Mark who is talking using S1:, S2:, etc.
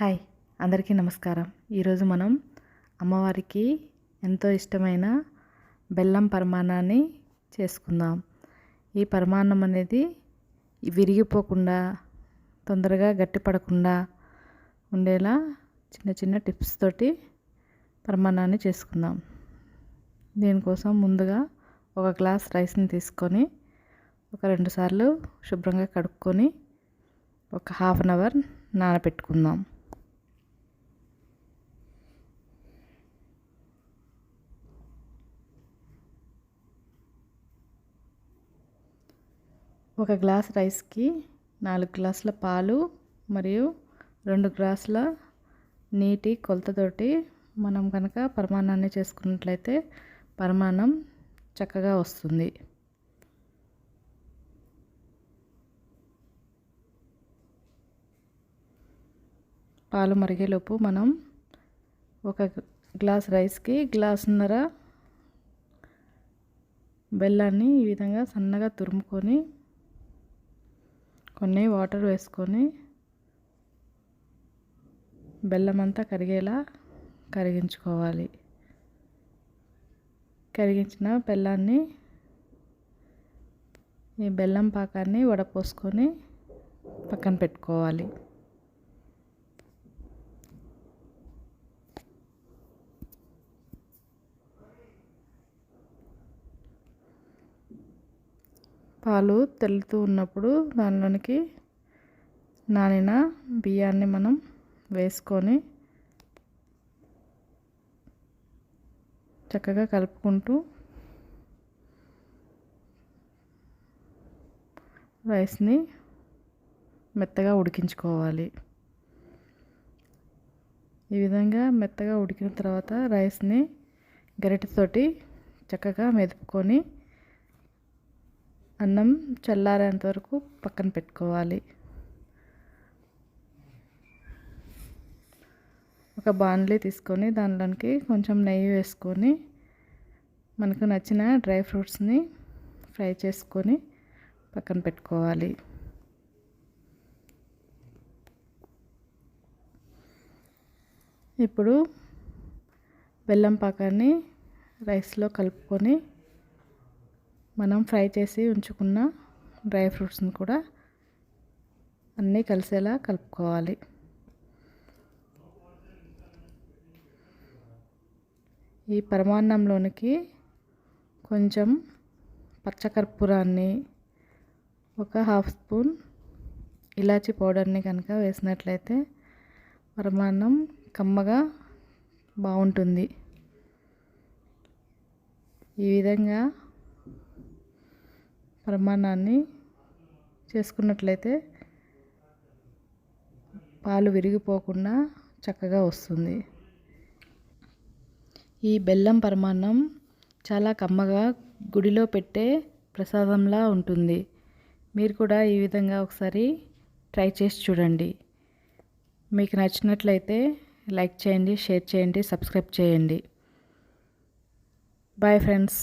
S1: Hi అందరికీ నమస్కారం. ఈరోజు మనం అమ్మవారికి ఎంతో ఇష్టమైన బెల్లం పరమాణాన్ని చేసుకుందాం. ఈ పరమాన్నం అనేది విరిగిపోకుండా తొందరగా గట్టిపడకుండా ఉండేలా చిన్న చిన్న టిప్స్ తోటి పరమాన్నాన్ని చేసుకుందాం. దీనికోసం ముందుగా ఒక గ్లాస్ రైస్ని తీసుకొని ఒక రెండు సార్లు శుభ్రంగా కడుక్కొని ఒక హాఫ్ అన్ అవర్ నానబెట్టుకుందాం. ఒక గ్లాస్ రైస్కి నాలుగు గ్లాసుల పాలు మరియు రెండు గ్లాసుల నీటి కొలతతోటి మనం కనుక పరమాన్నాన్ని చేసుకున్నట్లయితే పరమాన్నం చక్కగా వస్తుంది. పాలు మరిగేలోపు మనం ఒక గ్లాస్ రైస్కి గ్లాసున్నర బెల్లాన్ని ఈ విధంగా సన్నగా తురుముకొని కొన్ని వాటర్ వేసుకొని బెల్లం అంతా కరిగేలా కరిగించుకోవాలి. కరిగించిన బెల్లాన్ని ఈ బెల్లం పాకాన్ని వడపోసుకొని పక్కన పెట్టుకోవాలి. పాలు తెలుతూ ఉన్నప్పుడు దానిలోనికి నానిన బియ్యాన్ని మనం వేసుకొని చక్కగా కలుపుకుంటూ రైస్ని మెత్తగా ఉడికించుకోవాలి. ఈ విధంగా మెత్తగా ఉడికిన తర్వాత రైస్ని గరిటెతోటి చక్కగా మెదుపుకొని అన్నం చల్లారేంత వరకు పక్కన పెట్టుకోవాలి. ఒక బాణలి తీసుకొని దానిలోనికి కొంచెం నెయ్యి వేసుకొని మనకు నచ్చిన డ్రై ఫ్రూట్స్ని ఫ్రై చేసుకొని పక్కన పెట్టుకోవాలి. ఇప్పుడు బెల్లం పాకాన్ని రైస్లో కలుపుకొని మనం ఫ్రై చేసి ఉంచుకున్న డ్రై ఫ్రూట్స్ని కూడా అన్నీ కలిసేలా కలుపుకోవాలి. ఈ పరమాన్నంలోనికి కొంచెం పచ్చకర్పూరాన్ని ఒక హాఫ్ స్పూన్ ఇలాచీ పౌడర్ని కనుక వేసినట్లయితే పరమాన్నం కమ్మగా బాగుంటుంది. ఈ విధంగా ప్రమాణాన్ని చేసుకున్నట్లయితే పాలు విరిగిపోకుండా చక్కగా వస్తుంది. ఈ బెల్లం పరమాన్నం చాలా కమ్మగా గుడిలో పెట్టే ప్రసాదంలా ఉంటుంది. మీరు కూడా ఈ విధంగా ఒకసారి ట్రై చేసి చూడండి. మీకు నచ్చినట్లయితే లైక్ చేయండి షేర్ చేయండి సబ్స్క్రైబ్ చేయండి. Bye friends.